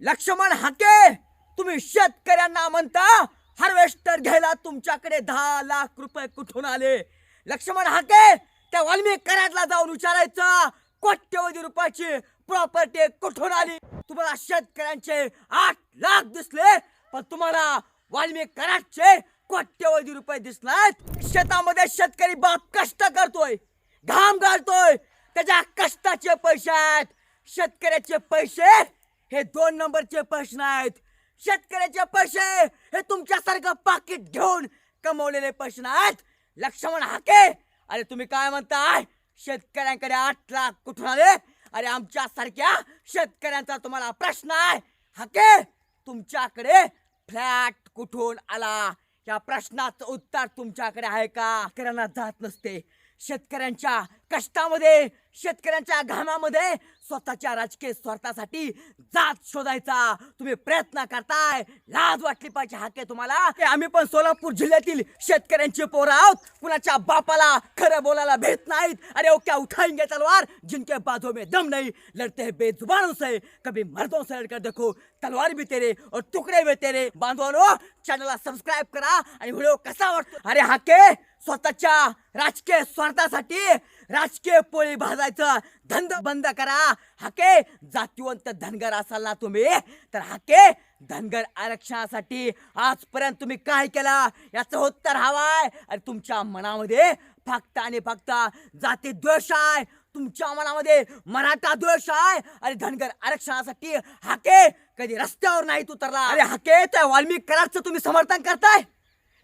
लक्ष्मण हाके तुम्ही शेतकऱ्यांना म्हणता हार्वेस्टर घ्यायला तुमच्याकडे दहा लाख रुपये कुठून आले? लक्ष्मण हाके त्या वाल्मिक कराडला जाऊन विचारायचं कोट्यवधी रुपयाची प्रॉपर्टी कुठून आली? तुम्हाला शेतकऱ्यांचे आठ लाख दिसले पण तुम्हाला वाल्मिक कराडचे कोट्यवधी रुपये दिसलात शेतामध्ये शेतकरी बाप कष्ट करतोय घाम घालतोय त्याच्या कष्टाचे पैसे आहेत शेतकऱ्याचे पैसे हे दोन नंबरचे प्रश्न आहेत. शेतकऱ्याचे पैसे हे तुमच्यासारखं पाकिट घेऊन कमवलेले प्रश्न आहेत. लक्ष्मण हाके अरे तुम्ही काय म्हणताय? शेतकऱ्यांकडे आठ लाख कुठून आले? अरे आमच्यासारख्या शेतकऱ्यांचा तुम्हाला प्रश्न आहे. हाके तुमच्याकडे फ्लॅट कुठून आला? या प्रश्नाचं उत्तर तुमच्याकडे आहे का? शेतकऱ्यांना जात नसते. शेतकऱ्यांच्या कष्टामध्ये शेतकऱ्यांच्या घामामध्ये स्वतःच्या राजकीय स्वार्थासाठी जात शोधायचा. तुम्ही प्रयत्न करताय. लाज वाटली पाहिजे हाके तुम्हाला. आम्ही पण सोलापूर जिल्ह्यातील शेतकऱ्यांचे पोरं आहोत. कुणाच्या बापाला खरं बोलायला भेट नाहीत. अरे ओ क्या उठाएंगे तलवार. जिनके बाजू में दम नहीं. लड़ते हैं बेजुबानों से. कभी मर्दों से लड़कर देखो तलवार भी तेरे और टुकड़े भी तेरे. बांधवानो चॅनलला सबस्क्राईब करा आणि व्हिडिओ कसा वाटतो? अरे हाके स्वतःच्या राजकीय स्वार्थासाठी राजकीय पोळी भाजायचं धंद बंद करा. हाके जातीवंत धनगर असाल ना तुम्ही तर हाके धनगर आरक्षणासाठी आजपर्यंत तुम्ही काय केला? याचं उत्तर हवाय. आणि तुमच्या मनामध्ये फक्त आणि फक्त जाती द्वेष आहे. तुमच्या मनामध्ये मराठा द्वेष आहे. आणि धनगर आरक्षणासाठी हाके कधी रस्त्यावर नाहीत उतरला. अरे हाके त्या वाल्मिक कराडचं तुम्ही समर्थन करताय?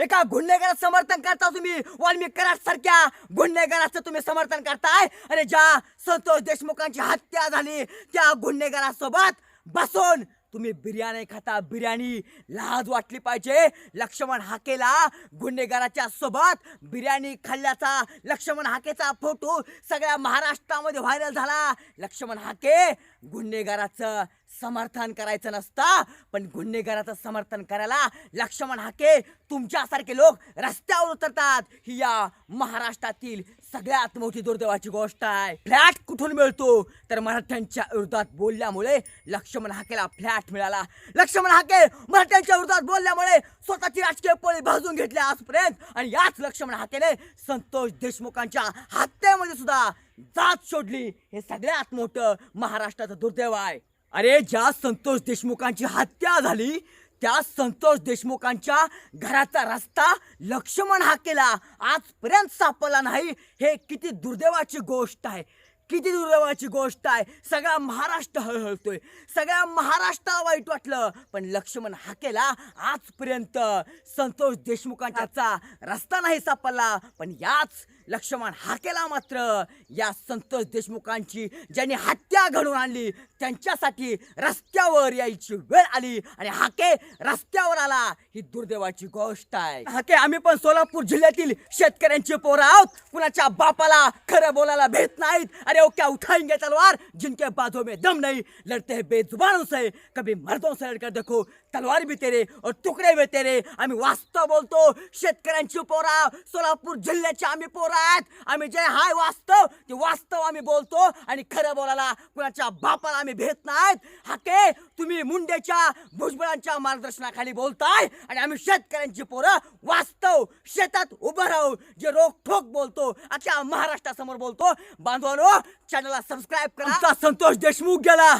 एका गुन्हेगाराचं समर्थन करता तुम्ही. वाल्मिकराज सारख्या गुन्हेगाराचं तुम्ही समर्थन करताय. अरे ज्या संतोष देशमुखांची हत्या झाली त्या गुन्हेगारासोबत बसून तुम्ही बिर्याणी खाता. बिर्याणी लाज वाटली पाहिजे. लक्ष्मण हाकेला गुन्हेगाराच्या सोबत बिर्याणी खाल्ल्याचा लक्ष्मण हाकेचा फोटो सगळ्या महाराष्ट्रामध्ये व्हायरल झाला. लक्ष्मण हाके गुन्हेगाराचं समर्थन करायचं नसतं. पण गुन्हेगाराचं समर्थन करायला लक्ष्मण हाके तुमच्यासारखे लोक रस्त्यावर उतरतात. ही या महाराष्ट्रातील सगळ्यात मोठी दुर्दैवाची गोष्ट आहे. फ्लॅट कुठून मिळतो? तर मराठ्यांच्या विरोधात बोलल्यामुळे लक्ष्मण हाकेला फ्लॅट मिळाला. लक्ष्मण हाके मराठ्यांच्या विरोधात बोलल्यामुळे स्वतःची राजकीय पोळी भाजून घेतली आजपर्यंत. आणि याच लक्ष्मण हाकेने संतोष देशमुखांच्या हत्येमध्ये सुद्धा जात शोधली. हे सगळ्यात मोठं महाराष्ट्राचं दुर्दैव आहे. अरे ज्या संतोष देशमुखांची हत्या झाली त्या संतोष देशमुखांच्या घराचा रस्ता लक्ष्मण हा केला. आजपर्यंत सापडला नाही. हे किती दुर्दैवाची गोष्ट आहे. किती दुर्दैवाची गोष्ट आहे. सगळा महाराष्ट्र हळहळतोय. सगळ्या महाराष्ट्राला वाईट वाटलं पण लक्ष्मण हाकेला आजपर्यंत संतोष देशमुखांचा रस्ता नाही सापडला पण याच लक्ष्मण हाकेला मात्र. या संतोष देशमुखांची ज्यांनी हत्या घडून आणली त्यांच्यासाठी रस्त्यावर यायची वेळ आली आणि हाके रस्त्यावर आला. ही दुर्दैवाची गोष्ट आहे. हाके आम्ही पण सोलापूर जिल्ह्यातील शेतकऱ्यांचे पोरं आहोत. कुणाच्या बापाला खरं बोलायला भेट नाहीत. अरे ओ क्या उठाएंगे तलवार. जिनके बाजू में दम नहीं. लड़ते हैं बेजुबानों से. कभी मर्दों से लड़कर देखो तलवार भी तेरे और टुकड़े भी तेरे. आम्ही वास्तव बोलतो शेतकऱ्यांची पोरा सोलापूर जिल्ह्याची आम्ही पोरा आहेत आम्ही जे हाय वास्तव ते वास्तव आम्ही बोलतो. आणि खरं बोलायला कुणाच्या बापाला आम्ही भेट नाहीत. हाके तुम्ही मुंडेच्या भुजबळांच्या मार्गदर्शनाखाली बोलताय. आणि आम्ही शेतकऱ्यांची पोरं वास्तव शेतात उभं राहू जे रोखोक बोलतो अख्या महाराष्ट्रासमोर बोलतो. बांधवानो चॅनलला सबस्क्राईब करा. आमचा संतोष देशमुख गेला.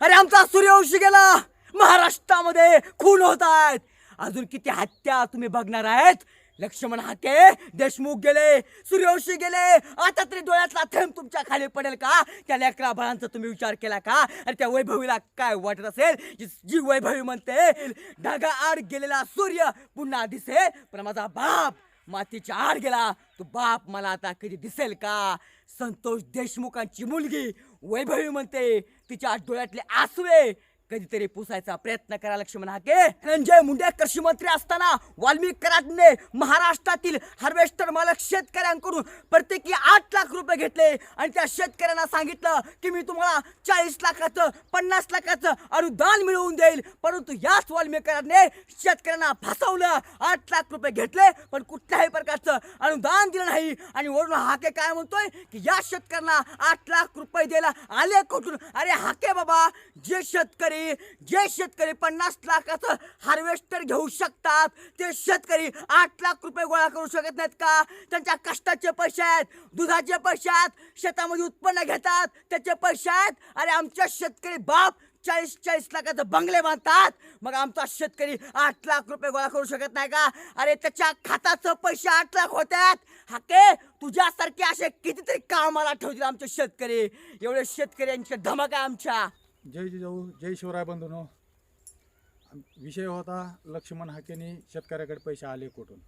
अरे आमचा सूर्यवंशी गेला. महाराष्ट्रामध्ये खून होत आहेत. अजून किती हत्या तुम्ही बघणार आहेत? लक्ष्मण हाके देशमुख गेले सूर्यवंशी गेले. आता तरी डोळ्यातला थेंब तुमच्या खाली पडेल का? त्या लेकरा बाळांचा तुम्ही विचार केला का? आणि त्या वैभवीला काय वाटत असेल? जी- वैभवी म्हणते ढगा आड गेलेला सूर्य पुन्हा दिसे पण माझा बाप मातीच्या आड गेला. तो बाप मला आता कधी दिसेल का? संतोष देशमुखांची मुलगी वैभवी म्हणते तिच्या डोळ्यातले आसवे कधीतरी पुसायचा प्रयत्न करा लक्ष्मण हाके. धनंजय मुंडे कृषी मंत्री असताना वाल्मिक कराडने महाराष्ट्रातील हार्वेस्टर मालक शेतकऱ्यांकडून प्रत्येकी आठ लाख रुपये घेतले. आणि त्या शेतकऱ्यांना सांगितलं की मी तुम्हाला चाळीस लाखाचं पन्नास लाखाचं अनुदान मिळवून देईल. परंतु याच वाल्मिक शेतकऱ्यांना फसवलं. आठ लाख रुपये घेतले पण कुठल्याही प्रकारचं अनुदान दिलं नाही. आणि वरून हाके काय म्हणतोय की या शेतकऱ्यांना आठ लाख रुपये द्यायला आले कुठून? अरे हाके बाबा जे शेतकरी शेतकरी जे शेतकरी पन्नास लाखाचं हार्वेस्टर घेऊ शकतात ते शेतकरी आठ लाख रुपये गोळा करू शकत नाहीत का? त्यांच्या कष्टाचे पैसे आहेत दुधाचे पैसे आहेत शेतामध्ये उत्पन्न घेतात त्याचे पैसे आहेत. अरे आमच्या शेतकरी बाप चाळीस चाळीस लाखाचं बंगले बांधतात. मग आमचा शेतकरी आठ लाख रुपये गोळा करू शकत नाही का? अरे त्याच्या खाताचं पैसे आठ लाख होतात हाके तुझ्यासारखे असे कितीतरी कामाला ठेवतील आमचे शेतकरी. एवढे शेतकऱ्यांचे धमक आहे आमच्या. जय जिजाऊ जय शिवराय बंधूनो. विषय होता लक्ष्मण हाकेने शेतकऱ्याकडे पैसे आले कुठून?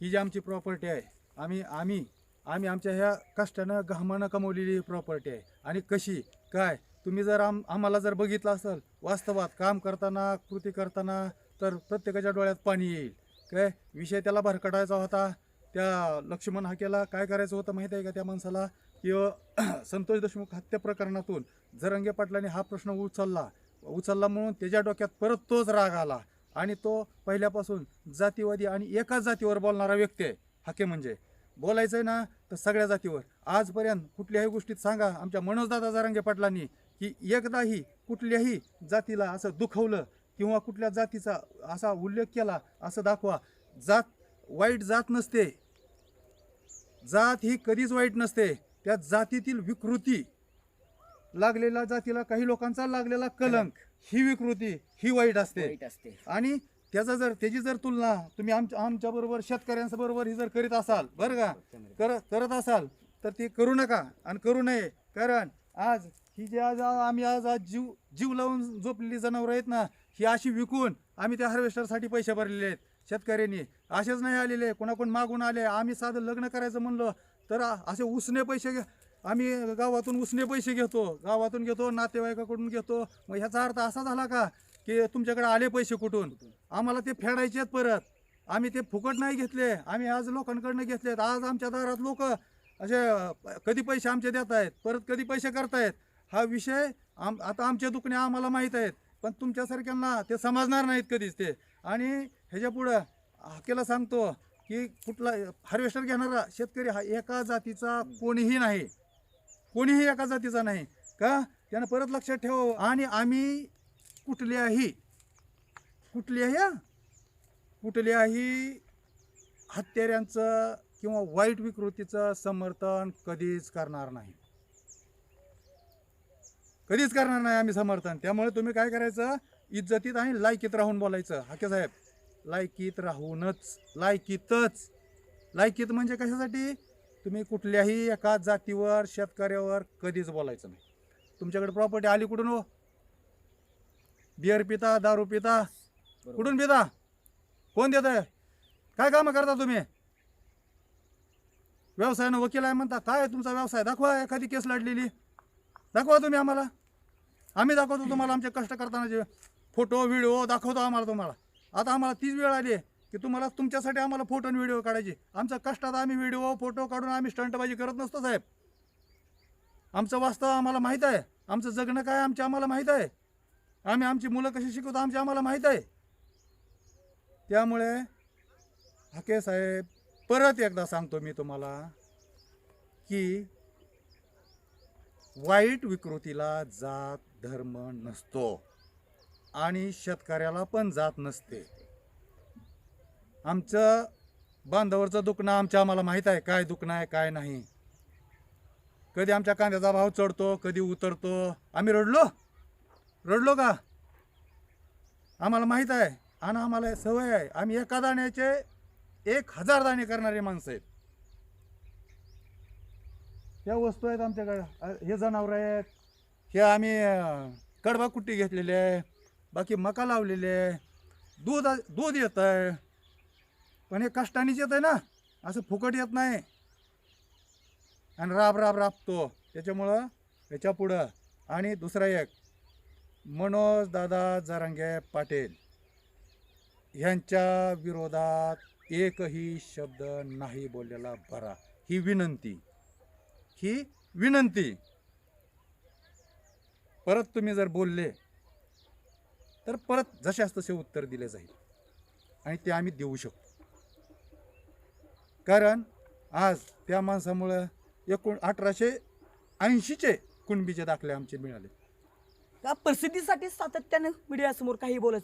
ही जी आमची प्रॉपर्टी आहे आम्ही आम्ही आम्ही आमच्या ह्या कष्टानं घामानं कमवलेली प्रॉपर्टी आहे. आणि कशी? काय? तुम्ही जर आम आम्हाला जर बघितलं असेल वास्तवात काम करताना कृती करताना तर प्रत्येकाच्या डोळ्यात पाणी येईल. काय? विषय त्याला भरकटायचा होता. त्या लक्ष्मण हाकेला काय करायचं होतं माहीत आहे का त्या माणसाला? किंवा संतोष देशमुख हत्या प्रकरणातून जरंगे पाटलाने हा प्रश्न उचलला. उचलला म्हणून त्याच्या डोक्यात परत तोच राग आला. आणि तो पहिल्यापासून जातीवादी आणि एकाच जातीवर बोलणारा व्यक्ती आहे. हाके म्हणजे. बोलायचं आहे ना तर सगळ्या जातीवर. आजपर्यंत कुठल्याही गोष्टीत सांगा आमच्या मनोजदादा जरांगे पाटलांनी की एकदाही कुठल्याही जातीला असं दुखवलं किंवा कुठल्या जातीचा असा उल्लेख केला असं दाखवा. जात वाईट जात नसते. जात ही कधीच वाईट नसते. त्या जातीतील विकृती लागलेला जातीला काही लोकांचा लागलेला कलंक ही विकृती ही वाईट असते. वाईट असते. आणि त्याचा जर त्याची जर तुलना तुम्ही आमच्या आमच्या बरोबर शेतकऱ्यांच्या बरोबर ही जर करीत असाल बरं का? कर करत असाल तर ते करू नका आणि करू नये. कारण आज ही जे आज आम्ही आज आज जीव जीव लावून झोपलेली जनावरं आहेत ना ही अशी विकून आम्ही त्या हार्वेस्टरसाठी पैसे भरलेले आहेत. शेतकऱ्यांनी असेच नाही आलेले कोणाकोण मागून आले? आम्ही साधं लग्न करायचं म्हणलं तर असे उसने पैसे घे आम्ही गावातून उसने पैसे घेतो. गावातून घेतो नातेवाईकाकडून घेतो. मग ह्याचा अर्थ असा झाला का की तुमच्याकडे आले पैसे कुठून? आम्हाला ते फेडायचे आहेत परत. आम्ही ते फुकट नाही घेतले. आम्ही आज लोकांकडनं घेतलेत. आज आमच्या दारात लोक असे कधी पैसे आमचे देत आहेत परत कधी पैसे करतायत? हा विषय आम आता आमचे दुखणे आम्हाला माहीत आहेत. पण तुमच्यासारख्यांना ते समजणार नाहीत कधीच ते. आणि ह्याच्या पुढं हाकेला सांगतो की कुठला हार्वेस्टर घेणारा शेतकरी हा एका जातीचा कोणीही नाही. कोणीही एका जातीचा नाही. का? त्यानं परत लक्षात ठेवावं. आणि आम्ही कुठल्याही कुठल्याही कुठल्याही हत्याऱ्यांचं किंवा वाईट विकृतीचं समर्थन कधीच करणार नाही. कधीच करणार नाही आम्ही समर्थन. त्यामुळे तुम्ही काय करायचं? इज्जतीत आणि लायकीत राहून बोलायचं. हाके साहेब. लायकीत राहूनच लायकीतच. लायकीत म्हणजे कशासाठी? तुम्ही कुठल्याही एका जातीवर शेतकऱ्यावर कधीच बोलायचं नाही. तुमच्याकडे प्रॉपर्टी आली कुठून हो? बिअर पिता दारू पिता? कुठून पिता? कोण देत आहे काय कामं करता तुम्ही? व्यवसायानं वकील आहे म्हणता काय तुमचा व्यवसाय? दाखवा एखादी केस लढलेली. दाखवा तुम्ही आम्हाला. आम्ही दाखवतो तुम्हाला आमचे कष्ट करतानाचे फोटो व्हिडिओ दाखवतो आम्हाला तुम्हाला. आता आम्हाला तीच वेळ आली की तुम्हाला तुमच्यासाठी आम्हाला फोटो आणि व्हिडिओ काढायचे. आमच्या कष्टात आम्ही व्हिडिओ फोटो काढून आम्ही स्टंटबाजी करत नसतो साहेब. आमचं वास्तव आम्हाला माहीत आहे. आमचं जगणं काय आमचे आम्हाला माहीत आहे. आम्ही आमची मुलं कशी शिकवतो आमची आम्हाला माहीत आहे. त्यामुळे हाके साहेब परत एकदा सांगतो मी तुम्हाला की वाईट विकृतीला जात धर्म नसतो. आणि शेतकऱ्याला पण जात नसते. आमचं बांधावरचं दुखणं आमच्या आम्हाला माहीत आहे काय दुखणं आहे काय नाही. कधी आमच्या कांद्याचा भाव चढतो कधी उतरतो. आम्ही रडलो? रडलो का? आम्हाला माहीत आहे आणि आम्हाला सवय आहे. आम्ही एका दाण्याचे एक हजार दाणे करणारे माणसं आहेत. ह्या वस्तू आहेत आमच्याकडं. हे जनावर आहेत. हे आम्ही कडबा कुट्टी घेतलेली आहे. बाकी मका लावलेली आहे. दूध दूध येत आहे. पण हे कष्टानेच येत आहे ना. असं फुकट येत नाही. आणि राब राब राबतो त्याच्यामुळं याच्या पुढं. आणि दुसरा एक मनोज दादा जरांगे पाटील ह्यांच्या विरोधात एकही शब्द नाही बोललेला बरा. ही विनंती. ही विनंती. परत तुम्ही जर बोलले तर परत जशास तसे उत्तर दिले जाईल. आणि ते आम्ही देऊ शकतो. कारण आज त्या माणसामुळं एकूण अठराशे ऐंशीचे कुणबीचे दाखले आमचे मिळाले. या प्रसिद्धीसाठी सातत्यानं मीडियासमोर काही बोलत